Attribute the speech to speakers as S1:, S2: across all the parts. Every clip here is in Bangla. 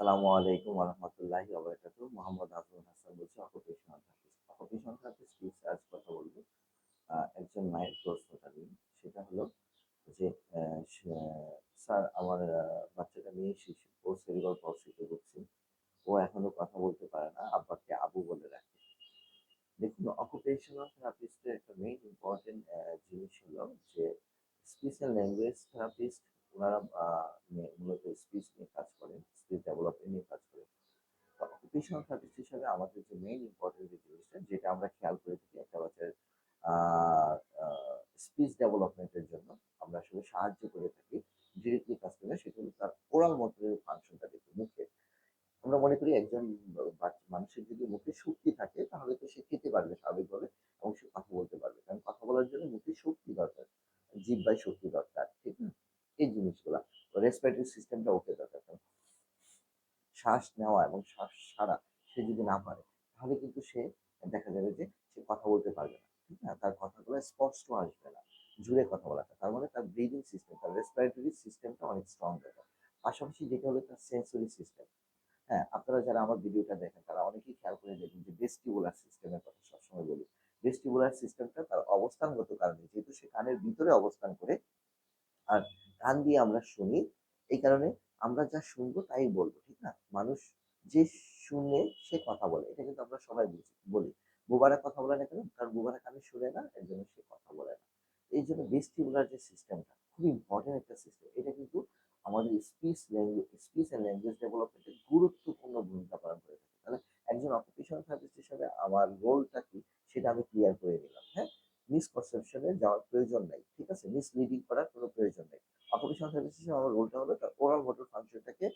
S1: আসসালামু আলাইকুম রহমতুল্লাহি ওবরাকাতু মোহাম্মদ আবুল হাসান বলছি অকুপেশনাল থার্পিস্ট অকুপেশনাল থার্পিস্ট আজ কথা বলব একজন মায়ের প্রশ্নটা নিয়ে। সেটা হলো যে স্যার, আমার বাচ্চাটা মেয়ে শিশু ও সেরিবাল পলসিতে ভুগছে ও এখনও কথা বলতে পারে না, আব্বাকে আবু বলে রাখে। দেখুন অকুপেশনাল থেরাপিস্টের একটা মেইন ইম্পর্টেন্ট জিনিস হলো যে স্পেশাল ল্যাঙ্গুয়েজ থেরাপিস্ট আহ, মূলত স্পিচ নিয়ে কাজ করেন স্পিচ ডেভেলপমেন্ট নিয়ে কাজ করেন। অকুপেশনাল থেরাপিস্ট হিসাবে আমাদের যে মেইন ইম্পর্টেন্ট যে জিনিসটা যেটা আমরা খেয়াল করে থাকি একটা বাচ্চার স্পিচ ডেভেলপমেন্টের জন্য আমরা আসলে সাহায্য করে থাকি ডিরেক্টলি কাজ করে সেটা হলো তার ওরাল মোটরের ফাংশনটা দেখি মুখে। আমরা মনে করি একজন মানুষের যদি মুখে শক্তি থাকে তাহলে তো সে খেতে পারবে স্বাভাবিকভাবে এবং সে কথা বলতে পারবে। কারণ কথা বলার জন্য মুখে শক্তি দরকার জিব্বায় শক্তি দরকার ঠিক না এই জিনিসগুলা রেসপিরেটরি সিস্টেমটা ওকে দরকার কারণ শ্বাস নেওয়া এবং শ্বাস সারা সে যদি না পারে, তাহলে কিন্তু সে দেখা যাবে যে সে কথা বলতে পারবে না, ঠিক না? তার কথাগুলো স্পষ্ট আসবে না, জুড়ে কথা বলাটা। তার মানে তার ব্রিদিং সিস্টেম তার রেসপিরেটরি সিস্টেমটা অনেক স্ট্রং দরকার পাশাপাশি যেটা হলো তার সেন্সরি সিস্টেম হ্যাঁ আপনারা যারা আমার ভিডিওটা দেখেন, তারা অনেকেই খেয়াল করে দেখবেন যে ভেস্টিবুলার সিস্টেমের কথা সবসময় বলি। ভেস্টিবুলার সিস্টেমটা তার অবস্থানগত কারণে, যেহেতু সে কানের ভিতরে অবস্থান করে, আর কান দিয়ে আমরা শুনি এই কারণে আমরা যা শুনব তাই বলব, ঠিক না? মানুষ যে শুনে সে কথা বলে, এটা কিন্তু আমরা সবাই বলি। বুবারা কথা বলে না কেন? কারণ বুবারা কানে শুনে না, এর জন্য সে কথা বলে না। এই জন্য ভেস্টিবুলার যে সিস্টেমটা খুব ইম্পর্টেন্ট একটা সিস্টেম এটা কিন্তু আমাদের speech language speech and language ডেভেলপমেন্টে গুরুত্বপূর্ণ ভূমিকা পালন করে থাকে। তাহলে একজন অকুপেশনাল থেরাপিস্ট হিসেবে আমার রোলটা কি, সেটা আমি ক্লিয়ার করে নিলাম হ্যাঁ? মিসকনসেপশনে যাওয়ার প্রয়োজন নাই, ঠিক আছে? মিসলিডিং করার কোনো প্রয়োজন নেই। থেরাপিস্ট হিসেবে আমার রোলটা হলো ওরাল মোটর ফাংশনটাকে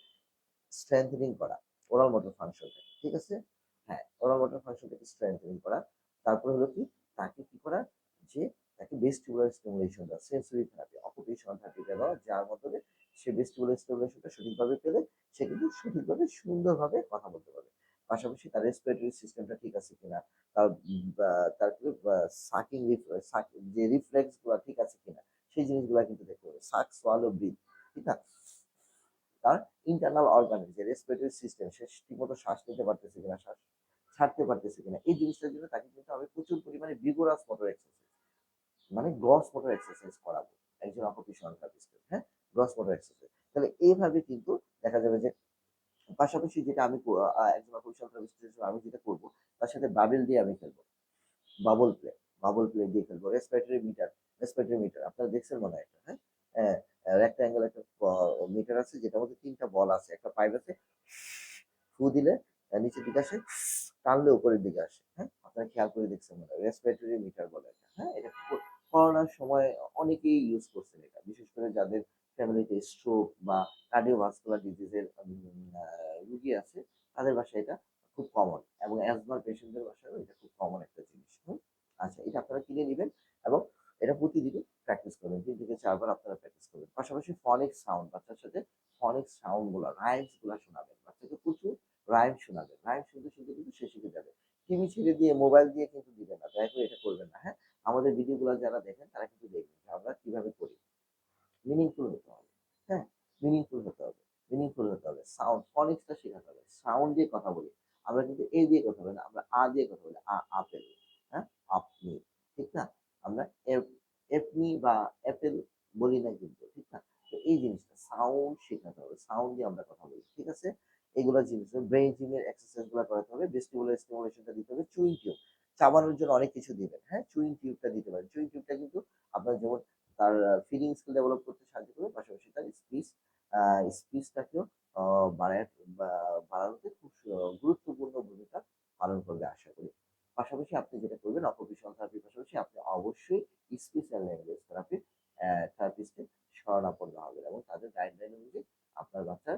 S1: স্ট্রেংথেনিং করা ওরাল মোটর ফাংশনটাকে ঠিক আছে? হ্যাঁ ওরাল মোটর ফাংশনটাকে স্ট্রেংথেনিং করা, তারপর হলো কি? তাকে কি করা? যে তাকে ভেস্টিবুলার স্টিমুলেশন দেওয়া সেন্সরি থেরাপি অকুপেশনাল থেরাপি দেওয়া, যার মাধ্যমে সে ভেস্টিবুলার স্টিমুলেশনটা সঠিকভাবে পেলে, সে কিন্তু সঠিকভাবে সুন্দরভাবে কথা বলতে পারবে। পাশাপাশি তার রেসপিরেটরি সিস্টেমটা ঠিক আছে কিনা, তার তারপরে সাকিং যে রিফ্লেক্সগুলো ঠিক আছে কিনা সেই জিনিসগুলো কিন্তু দেখতে হবে সাক সোয়ালো ব্রিথ ঠিক আছে তার ইন্টারনাল অর্গানের যে রেসপিরেটরি সিস্টেম সে ঠিকমতো শ্বাস নিতে পারতেছে কিনা, শ্বাস ছাড়তে পারতেছে কিনা, এই জিনিসটার জন্য তাকে কিন্তু আমি প্রচুর পরিমাণে বিগোরাস মোটর এক্সারসাইজ মানে গ্রস মোটর এক্সারসাইজ করাবো। একজন অকুপেশনাল থেরাপিস্টের হ্যাঁ? গ্রস মোটর এক্সারসাইজ তাহলে এইভাবে কিন্তু দেখা যাবে যে পাশাপাশি যেটা আমি একজন অকুপেশনাল থেরাপিস্ট আমি যেটা করব, তার সাথে বাবেল দিয়ে আমি খেলব বাবল প্লে বাবল প্লে দিয়ে খেলব রেসপিরেটরি মিটার রেসপিরেটরি মিটার আপনারা দেখছেন মনে হয় হ্যাঁ? রেক্টাঙ্গেল একটা মিটার আছে, যেটার মধ্যে তিনটা বল আছে, একটা পাইপ আছে, ফু দিলে নিচের দিকে আসে, টানলে উপরের দিকে আসে হ্যাঁ? আপনারা খেয়াল করে দেখছেন মনে হয় রেসপিরেটরি মিটার বলে এটা হ্যাঁ? এটা করোনার সময় অনেকেই ইউজ করছেন এটা, বিশেষ করে যাদের ফ্যামিলিতে স্ট্রোক বা কার্ডিওভাস্কুলার ডিজিজের রুগী আছে, তাদের বাসায় এটা খুব কমন এবং অ্যাজমার পেশেন্টদের বাসায়ও এটা খুব কমন একটা জিনিস হুম? আচ্ছা এটা আপনারা কিনে নেবেন এবং এটা প্রতিদিনই প্র্যাকটিস করবেন তিন থেকে চারবার আপনারা প্র্যাকটিস করবেন। পাশাপাশি ফনিক সাউন্ড বাচ্চার সাথে ফনিক সাউন্ডগুলো রাইমসগুলো শোনাবেন। বাচ্চাকে প্রচুর রাইম শোনাবেন। রাইম শুনতে শুনতে কিন্তু সে শিখে যাবে। টিভি ছেড়ে দিয়ে মোবাইল দিয়ে কিন্তু দিবেন না, দয়া করে এটা করবেন না হ্যাঁ? আমাদের ভিডিওগুলো যারা দেখেন, তারা কিন্তু দেখবেন যে আমরা কীভাবে করি। মিনিংফুল হতে হবে হ্যাঁ? মিনিংফুল হতে হবে মিনিংফুল হতে হবে। সাউন্ড ফনিক্সটা শেখাতে হবে। সাউন্ড দিয়ে কথা বলি। আমরা কিন্তু এ দিয়ে কথা বলি না, আমরা আ দিয়ে কথা বলি। আ আপেল হ্যাঁ? আপনি, ঠিক না? আমরা এপ- এপনি বা বলি না কিন্তু, ঠিক না? তো এই জিনিসটা সাউন্ড শেখাতে হবে সাউন্ড দিয়ে আমরা কথা বলি, ঠিক আছে? এগুলো জিনিস ব্রেন জিমের এক্সারসাইজগুলো করাতে হবে ভেস্টিবুলার স্টিমুলেশনটা দিতে হবে চুইং টিউব চাবানোর জন্য অনেক কিছু দিবেন হ্যাঁ? চুইং টিউবটা দিতে পারেন চুইং টিউবটা কিন্তু আপনার যেমন তার ফিলিং স্কিল ডেভেলপ করতে সাহায্য করবে, পাশাপাশি তার স্পিচ স্পিচটাকেও বাড়ায় বা- বাড়ানোতে খুব সু- গুরুত্বপূর্ণ ভূমিকা পালন করবে আশা করি পাশাপাশি আপনি যেটা করবেন অকুপেশনাল থেরাপির পাশাপাশি আপনি অবশ্যই স্পিচ অ্যান্ড ল্যাঙ্গুয়েজ থেরাপি থেরাপিস্টের শরণাপন্ন হবেন এবং তাদের গাইডলাইন অনুযায়ী আপনার বাচ্চার